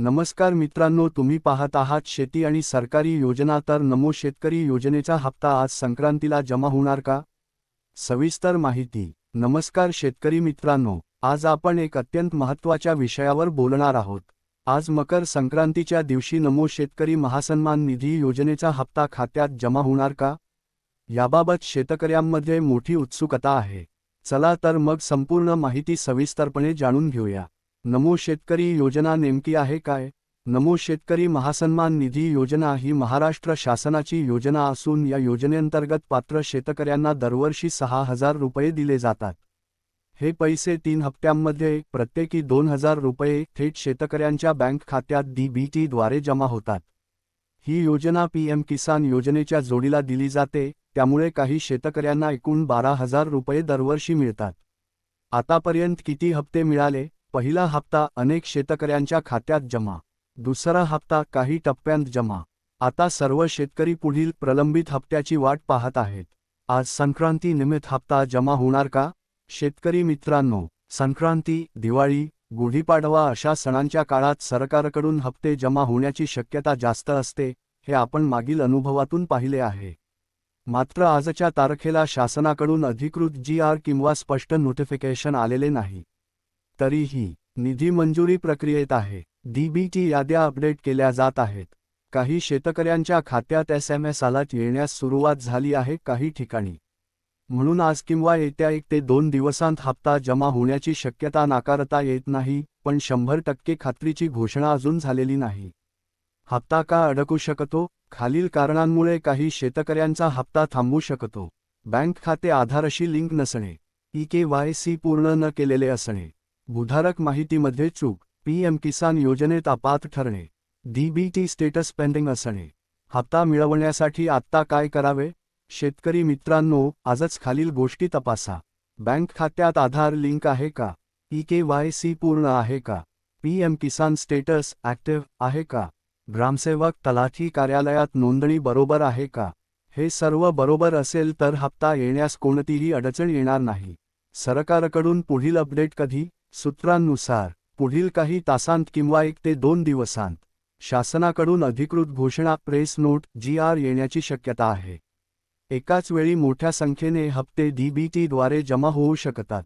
नमस्कार मित्रांनो तुम्ही पाहत आहात शेती आणि सरकारी योजना. तर नमो शेतकरी योजनेचा हप्ता आज संक्रांतीला जमा होणार का? सविस्तर माहिती. नमस्कार शेतकरी मित्रांनो आज आपण एक अत्यंत महत्त्वाच्या विषयावर बोलणार आहोत. आज मकर संक्रांतीच्या दिवशी नमो शेतकरी महासन्मान निधी योजनेचा हप्ता खात्यात जमा होणार का? याबाबत शेतकऱ्यांमध्ये मोठी उत्सुकता आहे. चला तर मग संपूर्ण माहिती सविस्तरपणे जाणून घेऊया. नमो शेतकरी योजना नेमकी आहे काय? नमो शेतकरी महासन्मान निधी योजना ही महाराष्ट्र शासनाची योजना असून या योजनेअंतर्गत पात्र शेतकऱ्यांना दरवर्षी सहा हजार रुपये दिले जातात. हे पैसे तीन हप्त्यांमध्ये प्रत्येकी दोन हजार रुपये थेट शेतकऱ्यांच्या बँक खात्यात डीबीटीद्वारे जमा होतात. ही योजना पीएम किसान योजनेच्या जोडीला दिली जाते त्यामुळे काही शेतकऱ्यांना एकूण बारा हजार रुपये दरवर्षी मिळतात. आतापर्यंत किती हप्ते मिळाले? पहिला हप्ता अनेक शेतकऱ्यांच्या खात्यात जमा. दुसरा हप्ता काही टप्प्यांत जमा. आता सर्व शेतकरी पुढील प्रलंबित हप्त्याची वाट पाहत आहेत. आज संक्रांती निमित्त हप्ता जमा होणार का? शेतकरी मित्रांनो संक्रांती दिवाळी गुढीपाडवा अशा सणांच्या काळात सरकारकडून हप्ते जमा होण्याची शक्यता जास्त असते हे आपण मागील अनुभवातून पाहिले आहे. मात्र आजच्या तारखेला शासनाकडून अधिकृत जी आर किंवा स्पष्ट नोटिफिकेशन आलेले नाही. तरीही निधी मंजुरी प्रक्रियेत आहे. डीबीटी याद्या अपडेट केल्या जात आहेत. काही शेतकऱ्यांच्या खात्यात एस एम एस आलात येण्यास सुरुवात झाली आहे काही ठिकाणी. म्हणून आज किंवा येत्या एक ते दोन दिवसांत हप्ता जमा होण्याची शक्यता नाकारता येत नाही पण शंभर टक्के खात्रीची घोषणा अजून झालेली नाही. हप्ता का अडकू शकतो? खालील कारणांमुळे काही शेतकऱ्यांचा हप्ता थांबू शकतो. बँक खाते आधारशी लिंक नसणे. ई के वाय सी पूर्ण न केलेले असणे. बुधारक माहितीमध्ये चूक पीएम किसान योजनेत अपात ठरणे डीबीटी स्टेटस पेंडिंग असणे. हप्ता मिळवण्यासाठी आत्ता काय करावे? शेतकरी मित्रांनो आजच खालील गोष्टी तपासा. बँक खात्यात आधार लिंक आहे का? ई के वाय सी पूर्ण आहे का? पीएम किसान स्टेटस ॲक्टिव्ह आहे का? ग्रामसेवक तलाठी कार्यालयात नोंदणी बरोबर आहे का? हे सर्व बरोबर असेल तर हप्ता येण्यास कोणतीही अडचण येणार नाही. सरकारकडून पुढील अपडेट कधी? सूत्रांनुसार पुढील काही तासांत किंवा एक ते दोन दिवसांत शासनाकडून अधिकृत घोषणा प्रेस नोट जी आर येण्याची शक्यता आहे. एकाच वेळी मोठ्या संख्येने हप्ते डीबीटीद्वारे जमा होऊ शकतात.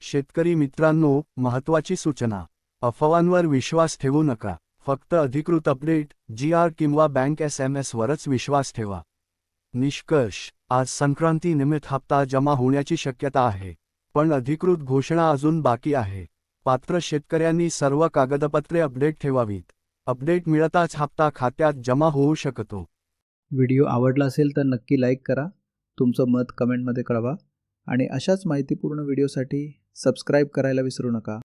शेतकरी मित्रांनो महत्त्वाची सूचना. अफवांवर विश्वास ठेवू नका. फक्त अधिकृत अपडेट जी आर किंवा बँक एस एम एसवरच विश्वास ठेवा. निष्कर्ष आज संक्रांती निमित्त हप्ता जमा होण्याची शक्यता आहे. पण अधिकृत घोषणा अजून बाकी आहे. पात्र शेतकऱ्यांनी सर्व कागदपत्रे अपडेट ठेवावीत. अपडेट मिळताच हप्ता खात्यात जमा होऊ शकतो. व्हिडिओ आवडला असेल तर नक्की लाईक करा. तुमचं मत कमेंटमध्ये कळवा. आणि अशाच माहितीपूर्ण व्हिडिओसाठी सबस्क्राईब करायला विसरू नका.